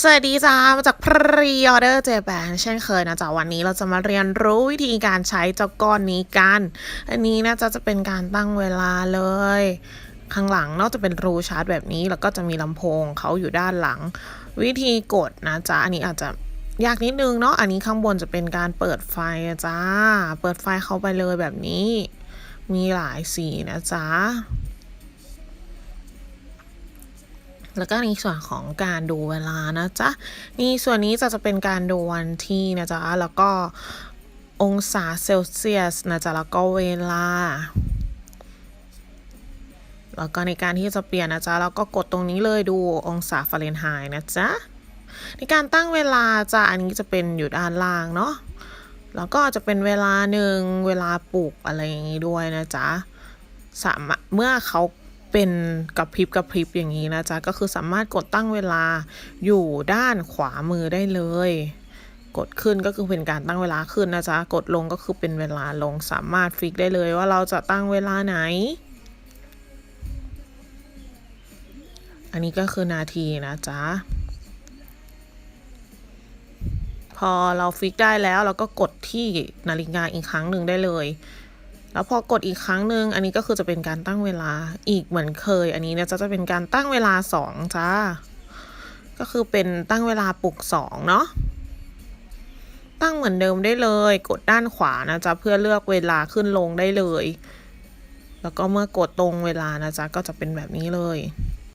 สวัสดีจ้ามาจากพรีออเดอร์เจแปนเช่นเคยนะจ๊ะวันนี้เราจะมาเรียนรู้วิธีการใช้เจ้าก้อนนี้กัน อันนี้นะจ๊ะจะเป็นการตั้งเวลาเลย ข้างหลังนอกจะเป็นรูชาร์จแบบนี้แล้วก็จะมีลำโพงเขาอยู่ด้านหลัง วิธีกดนะจ๊ะอันนี้อาจจะยากนิดนึงเนาะอันนี้ข้างบนจะเป็นการเปิดไฟจ้า เปิดไฟเข้าไปเลยแบบนี้ มีหลายสีนะจ๊ะ แล้วก็ในส่วนของการดูเวลานะจ๊ะนี่ส่วนนี้จะจะเป็นการดูวันที่นะจ๊ะแล้วก็องศาเซลเซียสนะจ๊ะแล้วก็เวลา แล้วก็ในการที่จะเปลี่ยนนะจ๊ะเราก็กดตรงนี้เลยดูองศาฟาเรนไฮต์นะจ๊ะในการตั้งเวลาจ้ะอันนี้จะเป็นอยู่ด้านล่างเนาะแล้วก็จะเป็นเวลาหนึ่งเวลาปลุกอะไรอย่างนี้ด้วยนะจ๊ะสามารถเมื่อเขา เป็นกระพริบกระพริบอย่างนี้นะจ๊ะ ก็คือสามารถกดตั้งเวลาอยู่ด้านขวามือได้เลย กดขึ้นก็คือเป็นการตั้งเวลาขึ้นนะจ๊ะ กดลงก็คือเป็นเวลาลงสามารถฟิกได้เลยว่าเราจะตั้งเวลาไหน อันนี้ก็คือนาทีนะจ๊ะพอเราฟิกได้แล้วเราก็กดที่นาฬิกาอีกครั้งหนึ่งได้เลย แล้วพอกดอีกครั้งหนึ่งอันนี้ก็คือจะเป็นการตั้งเวลาอีกเหมือนเคย อันนี้เนี่ยจะจะเป็นการตั้งเวลาสองจ้า ก็คือเป็นตั้งเวลาปลุกสองเนาะตั้งเหมือนเดิมได้เลย กดด้านขวานะจ๊ะเพื่อเลือกเวลาขึ้นลงได้เลย แล้วก็เมื่อกดตรงเวลานะจ๊ะก็จะเป็นแบบนี้เลย